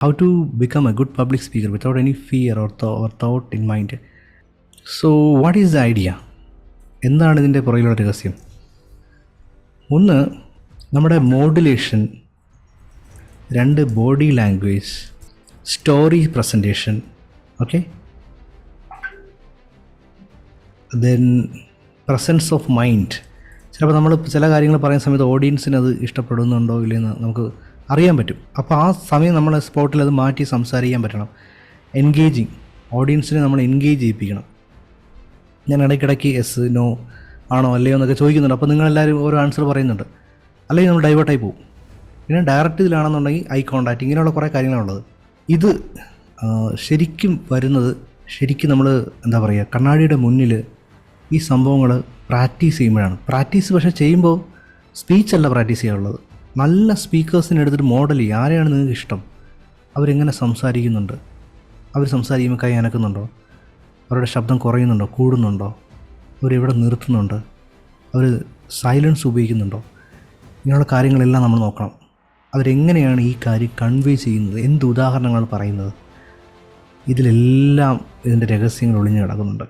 how to become a good public speaker without any fear or, th- or thought in mind. So, what is the idea? എന്താണ് ഇതിന്റെ പുറകിലുള്ള രഹസ്യം ഒന്ന് നമ്മുടെ modulation രണ്ട് body language story presentation okay then presence of mind ചിലപ്പോൾ നമ്മൾ ചില കാര്യങ്ങൾ പറയുന്ന സമയത്ത് ഓഡിയൻസിന് അത് ഇഷ്ടപ്പെടുന്നുണ്ടോ ഇല്ലെന്ന് നമുക്ക് അറിയാൻ പറ്റും. അപ്പോൾ ആ സമയം നമ്മൾ സ്പോട്ടിൽ അത് മാറ്റി സംസാരിക്കാൻ പറ്റണം. എൻഗേജിങ് ഓഡിയൻസിനെ നമ്മൾ എൻഗേജ് ചെയ്യിപ്പിക്കണം. ഞാൻ ഇടയ്ക്കിടയ്ക്ക് എസ് നോ ആണോ അല്ലയോ എന്നൊക്കെ ചോദിക്കുന്നുണ്ട്. അപ്പോൾ നിങ്ങളെല്ലാവരും ഓരോ ആൻസർ പറയുന്നുണ്ട്. അല്ലെങ്കിൽ നമ്മൾ ഡൈവേർട്ടായി പോകും. പിന്നെ ഡയറക്റ്റ് ഇതിലാണെന്നുണ്ടെങ്കിൽ ഐ കോണ്ടാക്റ്റ് ഇങ്ങനെയുള്ള കുറേ കാര്യങ്ങളുള്ളത്. ഇത് ശരിക്കും വരുന്നത് ശരിക്കും നമ്മൾ എന്താ പറയുക കണ്ണാടിയുടെ മുന്നിൽ ഈ സംഭവങ്ങൾ പ്രാക്ടീസ് ചെയ്യുമ്പോഴാണ്. പ്രാക്ടീസ് പക്ഷേ ചെയ്യുമ്പോൾ സ്പീച്ചല്ല പ്രാക്ടീസ് ചെയ്യാനുള്ളത്. നല്ല സ്പീക്കേഴ്സിനെ എടുത്തിട്ട് മോഡൽ ആരെയാണ് നിങ്ങൾക്ക് ഇഷ്ടം? അവരെങ്ങനെ സംസാരിക്കുന്നുണ്ട്? അവർ സംസാരിക്കുമ്പോൾ കൈ അനക്കുന്നുണ്ടോ? അവരുടെ ശബ്ദം കുറയുന്നുണ്ടോ? കൂടുന്നുണ്ടോ? അവരെവിടെ നിർത്തുന്നുണ്ട്? അവർ സൈലൻസ് ഉപയോഗിക്കുന്നുണ്ടോ? ഇങ്ങനെയുള്ള കാര്യങ്ങളെല്ലാം നമ്മൾ നോക്കണം. അവരെങ്ങനെയാണ് ഈ കാര്യം കൺവേ ചെയ്യുന്നത്? എന്ത് ഉദാഹരണങ്ങളാണ് പറയുന്നത്? ഇതിലെല്ലാം ഇതിന്റെ രഹസ്യങ്ങൾ ഒളിഞ്ഞു കിടക്കുന്നുണ്ട്.